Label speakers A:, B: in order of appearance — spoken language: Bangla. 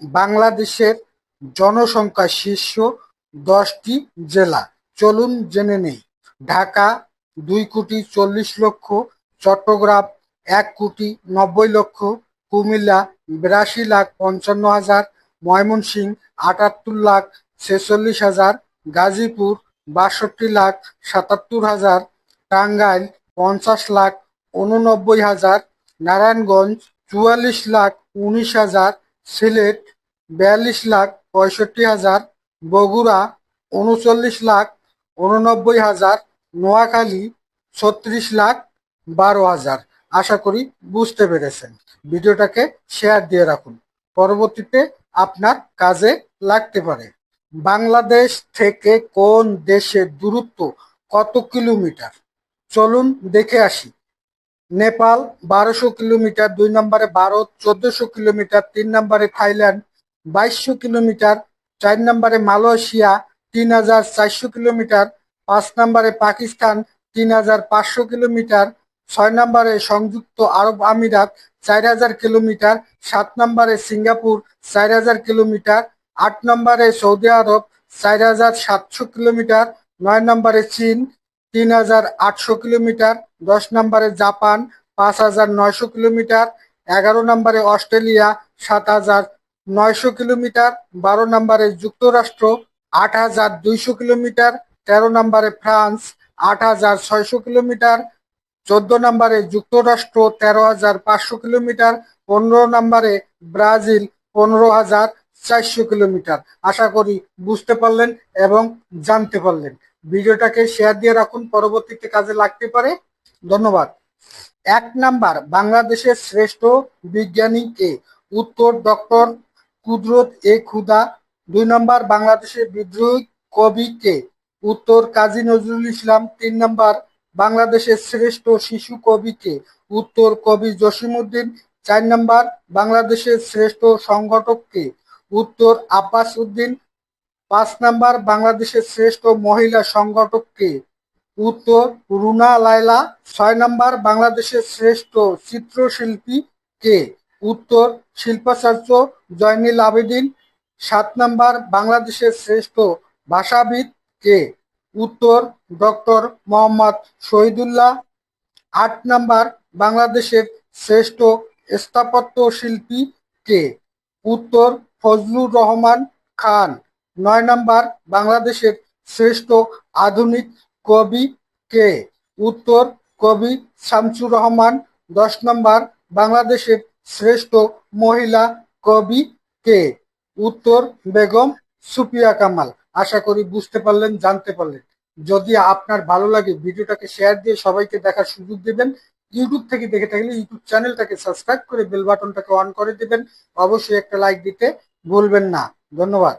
A: বাংলাদেশের জনসংখ্যা শীর্ষ দশটি জেলা। চলুন জেনে নেই। ঢাকা দুই কোটি চল্লিশ লক্ষ, চট্টগ্রাম এক কোটি নব্বই লক্ষ, কুমিল্লা বিরাশি লাখ পঞ্চান্ন হাজার, ময়মনসিংহ আটাত্তর লাখ ছেচল্লিশ হাজার, গাজীপুর বাষট্টি লাখ সাতাত্তর হাজার, টাঙ্গাইল পঞ্চাশ লাখ উননব্বই হাজার, নারায়ণগঞ্জ চুয়াল্লিশ লাখ উনিশ হাজার সিলেট বিয়াল্লিশ লাখ পঁয়ষট্টি হাজার, বগুড়া উনচল্লিশ লাখ উননব্বই হাজার, নোয়াখালী ছত্রিশ লাখ বারো হাজার। আশা করি বুঝতে পেরেছেন। ভিডিওটাকে শেয়ার দিয়ে রাখুন। পরবর্তীতে আপনার কাজে লাগতে পারে। বাংলাদেশ থেকে কোন দেশের দূরত্ব কত কিলোমিটার? চলুন দেখে আসি। নেপাল বারোশো কিলোমিটার, দুই নম্বরে ভারত, চোদ্দশো কিলোমিটার, তিন নম্বরে থাইল্যান্ড, বাইশশো কিলোমিটার, চার নম্বরে মালয়েশিয়া, তিন হাজার চারশো কিলোমিটার, পাঁচ নম্বরে পাকিস্তান, তিন হাজার পাঁচশো কিলোমিটার, ছয় নম্বরে সংযুক্ত আরব আমিরাত, চার হাজার কিলোমিটার, সাত নম্বরে সিঙ্গাপুর, চার হাজার কিলোমিটার, আট নম্বরে সৌদি আরব, চার হাজার সাতশো কিলোমিটার, নয় নম্বরে চীন তিন হাজার আটশো কিলোমিটার, দশ নম্বরে জাপান, পাঁচ হাজার নয়শো কিলোমিটার, এগারো নম্বরে অস্ট্রেলিয়া, সাত হাজার নয়শো কিলোমিটার, বারো নম্বরে যুক্তরাষ্ট্র, আট হাজার দুইশো কিলোমিটার, তেরো নম্বরে ফ্রান্স, আট হাজার ছয়শো কিলোমিটার, চোদ্দ নম্বরে যুক্তরাষ্ট্র, তেরো হাজার পাঁচশো কিলোমিটার, পনেরো নম্বরে ব্রাজিল, পনেরো হাজার চারশো কিলোমিটার। আশা করি বুঝতে পারলেন এবং জানতে পারলেন। ভিডিওটাকে শেয়ার দিয়ে রাখুন, পরবর্তীতে কাজে লাগতে পারে। ধন্যবাদ। এক নাম্বার, বাংলাদেশের শ্রেষ্ঠ বিজ্ঞানী কে? উত্তর ডক্টর কুদরত এ খুদা দুই নম্বর, বাংলাদেশের বিদ্রোহী কবি কে? উত্তর, কাজী নজরুল ইসলাম। তিন নম্বর, বাংলাদেশের শ্রেষ্ঠ শিশু কবি কে? উত্তর, কবি জসিমউদ্দিন। চার নম্বর, বাংলাদেশের শ্রেষ্ঠ সংগঠক কে? উত্তর, আব্বাস উদ্দিন। পাঁচ নাম্বার বাংলাদেশের শ্রেষ্ঠ মহিলা সংগঠক কে? উত্তর, রুনা লায়লা। ছয় নাম্বার বাংলাদেশের শ্রেষ্ঠ চিত্রশিল্পী কে? উত্তর, শিল্পাচার্য জয়নীল আবেদিন। সাত নাম্বার বাংলাদেশের শ্রেষ্ঠ ভাষাবিদ কে? উত্তর, ডক্টর মোহাম্মদ শহীদুল্লাহ। আট নাম্বার বাংলাদেশের শ্রেষ্ঠ স্থাপত্য শিল্পী কে? উত্তর, ফজলুর রহমান খান। নয় নাম্বার, বাংলাদেশের শ্রেষ্ঠ আধুনিক কবি কে? উত্তর, কবি শামসুর রহমান। দশ নম্বর, বাংলাদেশের শ্রেষ্ঠ মহিলা কবি কে? উত্তর, বেগম সুপিয়া কামাল। আশা করি বুঝতে পারলেন, জানতে পারলেন। যদি আপনার ভালো লাগে ভিডিওটাকে শেয়ার দিয়ে সবাইকে দেখার সুযোগ দেবেন, ইউটিউব থেকে দেখে থাকলে ইউটিউব চ্যানেলটাকে সাবস্ক্রাইব করে বেল বাটনটাকে অন করে দেবেন। অবশ্যই একটা লাইক দিতে ভুলবেন না। ধন্যবাদ।